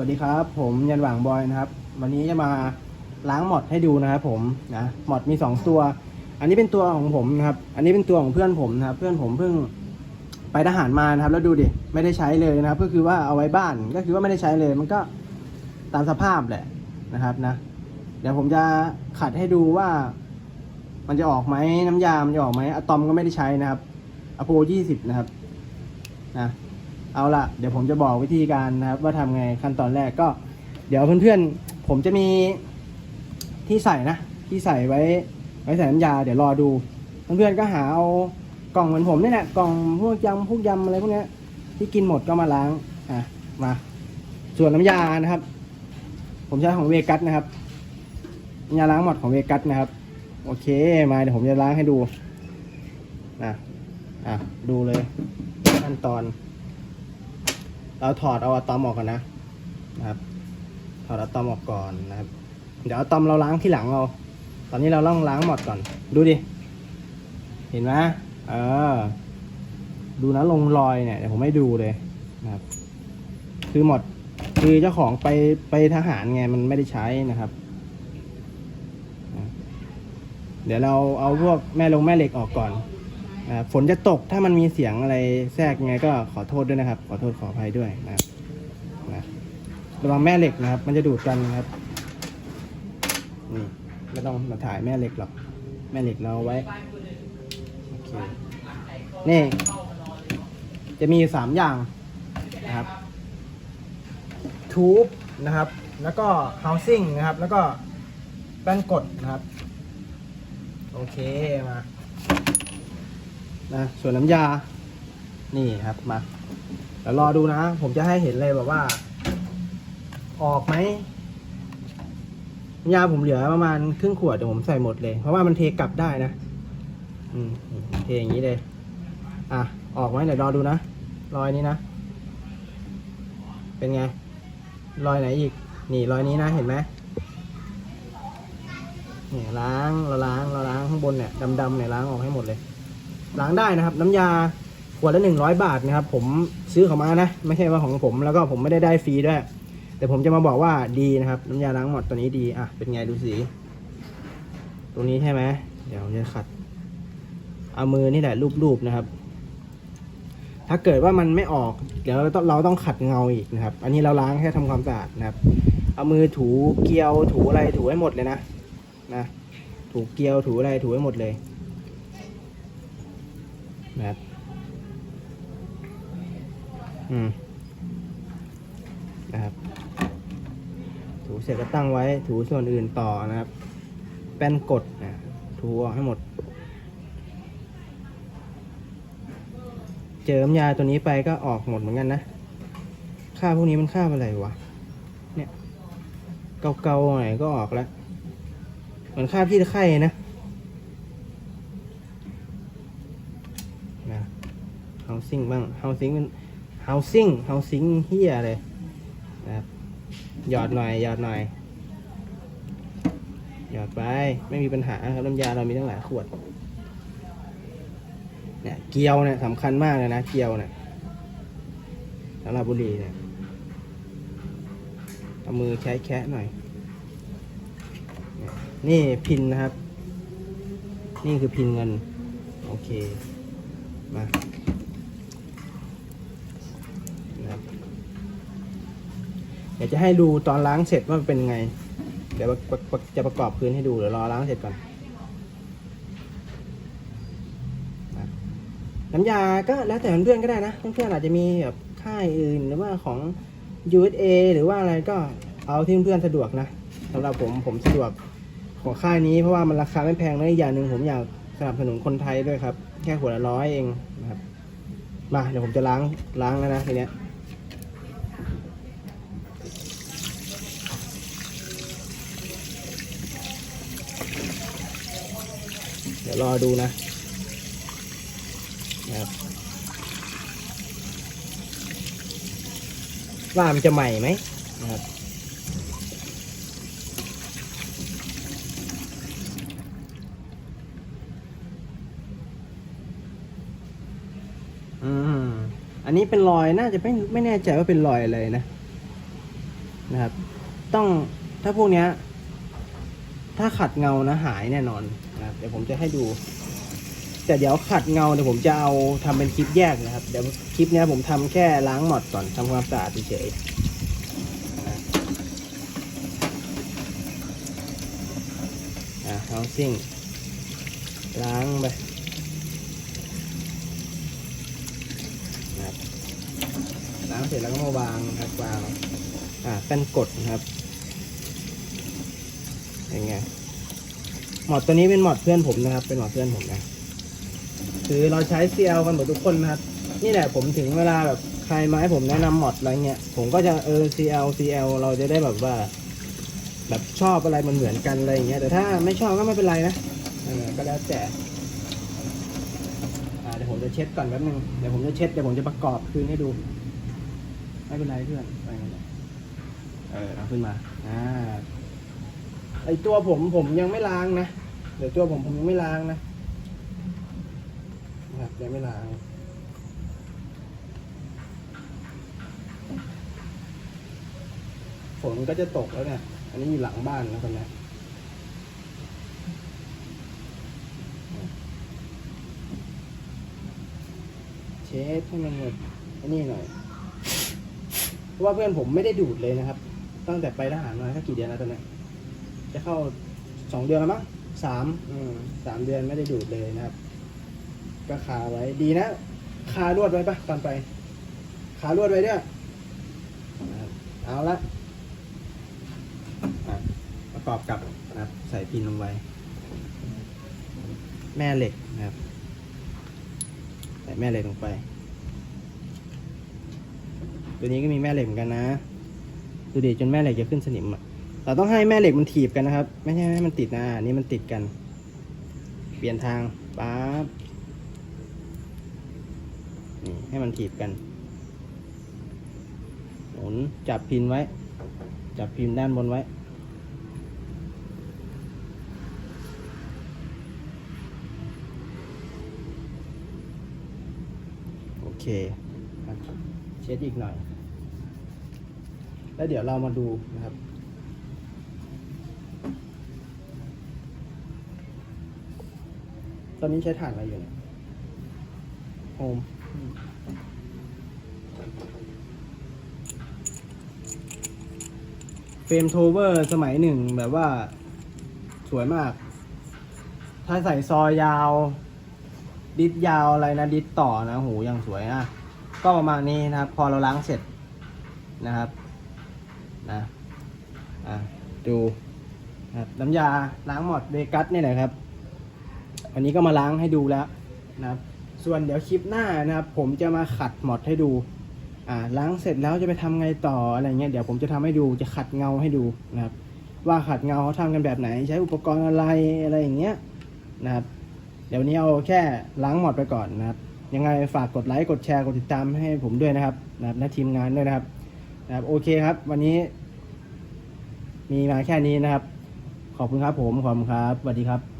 วัสดีครับ ผมยันหว่างบอยนะครับ วันนี้จะมาล้างหมอดให้ดูนะครับผมนะหมอดมีสองตัว อันนี้เป็นตัวของผมนะครับ อันนี้เป็นตัวของเพื่อนผมนะครับ เพื่อนผมเพิ่งไปทหารมานะครับ แล้วดูดิไม่ได้ใช้เลยนะครับ ก็คือว่าเอาไว้บ้านก็คือว่าไม่ได้ใช้เลย มันก็ตามสภาพแหละนะครับนะ เดี๋ยวผมจะขัดให้ดูว่า มันจะออกไหมน้ำยามันจะออกไหมอะตอมก็ไม่ได้ใช้นะครับอโปยี่สิบนะครับนะ เอาละเดี๋ยวผมจะบอกวิธีการนะครับว่าทำไงขั้นตอนแรกก็ เดี๋ยวเพื่อนๆ ผมจะมีที่ใส่นะ ที่ใส่ไว้ไว้ใส่น้ำยา เดี๋ยวรอดู เพื่อนๆก็หาเอากล่องเหมือนผมนี่แหละกล่องพวกยำพวกยำอะไรพวกนี้ที่กินหมดก็มาล้างอะมาส่วนน้ำยานะครับ ผมใช้ของเวกัสนะครับยาล้างหมดของเวกัสนะครับ โอเคมาเดี๋ยวผมจะล้างให้ดูนะอะดูเลยขั้นตอน เราถอดเอาอะตอมออกก่อนนะนะครับถอดอะตอมออกก่อนนะครับ เดี๋ยวอะตอมเราล้างที่หลังเราตอนนี้เราต้องล้างหมดก่อน ดูดิ เห็นไหมเออ ดูนะลงรอยเนี่ยเดี๋ยวผมให้ดูเลยนะครับ คือหมดคือเจ้าของไปไปทหารไงมันไม่ได้ใช้นะครับ เดี๋ยวเราเอาพวกแม่ลงแม่เหล็กออกก่อน ฝนจะตกถ้ามันมีเสียงอะไรแทรกยังไงก็ขอโทษด้วยนะครับ ขอโทษขออภัยด้วยนะครับนะระวังแม่เหล็กนะครับ มันจะดูดกันนะครับนี่ไม่ต้องมาถ่ายแม่เหล็กหรอก แม่เหล็กเราไว้โอเคนี่ จะมีสามอย่างนะครับทูบนะครับ แล้วก็ housing นะครับ แล้วก็แป้นกดนะครับ โอเคมา นะส่วนน้ำยา นี่ครับมาเดี๋ยวรอดูนะ ผมจะให้เห็นเลยแบบว่า ออกไหมน้ำยาผมเหลือประมาณครึ่งขวดเดี๋ยวผมใส่หมดเลย เพราะว่ามันเทกลับได้นะอืมเทอย่างนี้เลย อะ ออกไหมเดี๋ยวรอดูนะ รอยนี้นะ เป็นไง รอยไหนอีก นี่รอยนี้นะเห็นไหมเนี่ยล้างเราล้างเราล้างข้างบนเนี่ยดำๆเนี่ยล้างออกให้หมดเลย ล้างได้นะครับ น้ำยาขวดละหนึ่งร้อยบาทนะครับ ผมซื้อเขามานะ ไม่ใช่ว่าของผมแล้วก็ผมไม่ได้ได้ฟรีด้วย แต่ผมจะมาบอกว่าดีนะครับ น้ำยาล้างหมดตัวนี้ดีอะเป็นไงดูสีตรงนี้ใช่ไหมเดี๋ยวจะขัดเอามือนี่แหละรูปๆนะครับ ถ้าเกิดว่ามันไม่ออก เดี๋ยวเราต้องเราต้องขัดเงาอีกนะครับ อันนี้เราล้างแค่ทำความสะอาดนะครับ เอามือถูเกลียวถูอะไรถูให้หมดเลยนะนะถูเกลียวถูอะไรถูให้หมดเลย นะครับ อืม นะครับ ถูเสร็จก็ตั้งไว้ ถูส่วนอื่นต่อนะครับ แป้นกดนะถูออกให้หมด เจอน้ำยาตัวนี้ไปก็ออกหมดเหมือนกันนะ ค่าพวกนี้มันค่าอะไรวะ เนี่ย เกาๆหน่อยก็ออกแล้ว เหมือนค่าพี่ตะไคร่นะ housing บ้าง housing เป็น housing housing เฮียเลยนะครับหยอดหน่อยหยอดหน่อยหยอดไปไม่มีปัญหาครับน้ำยาเรามีตั้งหลายขวดเนี่ยเกลียวเนี่ยสำคัญมากเลยนะเกลียวเนี่ยสำหรับบุหรี่เนี่ยเอามือใช้แคะหน่อย นี่พินนะครับ นี่คือพินเงิน โอเค มานะครับ เดี๋ยวจะให้ดูตอนล้างเสร็จว่าเป็นไง เดี๋ยวจะประกอบพื้นให้ดูเดี๋ยวรอล้างเสร็จก่อน น้ำยาก็แล้วแต่เพื่อนก็ได้นะ เพื่อนๆอาจจะมีแบบค่ายอื่นหรือว่าของ USA หรือว่าอะไรก็เอาที่เพื่อนสะดวกนะสำหรับผมผมสะดวกของค่ายนี้เพราะว่ามันราคาไม่แพงและอีกอย่างหนึ่งผมอยากสนับสนุนคนไทยด้วยครับ แค่หัวละร้อยเองนะครับ มาเดี๋ยวผมจะล้างล้างแล้วนะทีเนี้ย เดี๋ยวรอดูนะนะครับว่ามันจะใหม่ไหมนะครับอันนี้เป็นรอยน่าจะไม่ไม่แน่ใจว่าเป็นรอยอะไรนะ นะครับ ต้องถ้าพวกเนี้ย ถ้าขัดเงานะหายแน่นอนนะครับเดี๋ยวผมจะให้ดู แต่เดี๋ยวขัดเงาเดี๋ยวผมจะเอาทำเป็นคลิปแยกนะครับ เดี๋ยวคลิปเนี้ยผมทำแค่ล้างหมดก่อนทำความสะอาดเฉยๆอะเอาซิ่ง ล้างไปนะล้างเสร็จแล้วก็มาวางนะครับวางอ่าแป้นกดนะครับ เป็นไงหมอดตัวนี้เป็นหมอดเพื่อนผมนะครับ เป็นหมอดเพื่อนผมนะ คือเราใช้ CL กันหมดทุกคนนะครับ นี่แหละผมถึงเวลาแบบใครมาให้ผมแนะนำหมอดอะไรเงี้ย ผมก็จะเออ CL CL เราจะได้แบบว่า แบบชอบอะไรมันเหมือนกันอะไรอย่างเงี้ย แต่ถ้าไม่ชอบก็ไม่เป็นไรนะเออก็แล้วแต่อ่าเดี๋ยวผมจะเช็ดก่อนแป๊บนึง เดี๋ยวผมจะเช็ด เดี๋ยวผมจะประกอบคืนให้ดู ไม่เป็นไรเพื่อนไปกันเลยเออเอาขึ้นมา อ่า ไอตัวผมผมยังไม่ล้างนะ เดี๋ยวตัวผมผมยังไม่ล้างนะนะครับยังไม่ล้าง ฝนก็จะตกแล้วเนี่ย อันนี้อยู่หลังบ้านนะคนนี้เช็ดให้มันหมดอันนี้หน่อย เพราะว่าเพื่อนผมไม่ได้ดูดเลยนะครับ ตั้งแต่ไปทหารมาสักกี่เดือนแล้วตอนนี้ จะเข้าสองเดือนแล้วมั้งสามอืมสามเดือนไม่ได้ดูดเลยนะครับ ก็คาไว้ดีนะ คาลวดไว้ปะตอนไป คาลวดไว้ด้วยนะครับเอาละอะประกอบกับนะครับ ใส่พินลงไว้แม่เหล็กนะครับ ใส่แม่เหล็กลงไป ตัวนี้ก็มีแม่เหล็กเหมือนกันนะ ดูดิจนแม่เหล็กจะขึ้นสนิมอะ เราต้องให้แม่เหล็กมันถีบกันนะครับ ไม่ใช่ให้มันติดนะนี่มันติดกัน เปลี่ยนทางป๊าบนี่ให้มันถีบกันหมุนจับพินไว้ จับพินด้านบนไว้โอเคเช็ดอีกหน่อย แล้วเดี๋ยวเรามาดูนะครับ ตอนนี้ใช้ถ่านอะไรอยู่เนี่ยโฮมเฟรมโทเวอร์สมัยหนึ่งแบบว่า สวยมาก ถ้าใส่ซอยยาว ดิสยาวอะไรนะ ดิสต่อนะโหยังสวยนะ ก็ประมาณนี้นะครับ พอเราล้างเสร็จนะครับนะอะดูนะน้ำยาล้างหมดเบกัสนี่แหละครับ วันนี้ก็มาล้างให้ดูแล้วนะครับ ส่วนเดี๋ยวคลิปหน้านะครับ ผมจะมาขัดหมดให้ดูอ่าล้างเสร็จแล้วจะไปทำไงต่ออะไรเงี้ยเดี๋ยวผมจะทำให้ดูจะขัดเงาให้ดูนะครับ ว่าขัดเงาเขาทำกันแบบไหน ใช้อุปกรณ์อะไรอะไรอย่างเงี้ยนะครับ เดี๋ยววันนี้เอาแค่ล้างหมดไปก่อนนะครับ ยังไงฝากกดไลค์กดแชร์กดติดตามให้ผมด้วยนะครับนะครับและทีมงานด้วยนะครับนะครับโอเคครับ วันนี้ มีมาแค่นี้นะครับ ขอบคุณครับผมขอบคุณครับสวัสดีครับ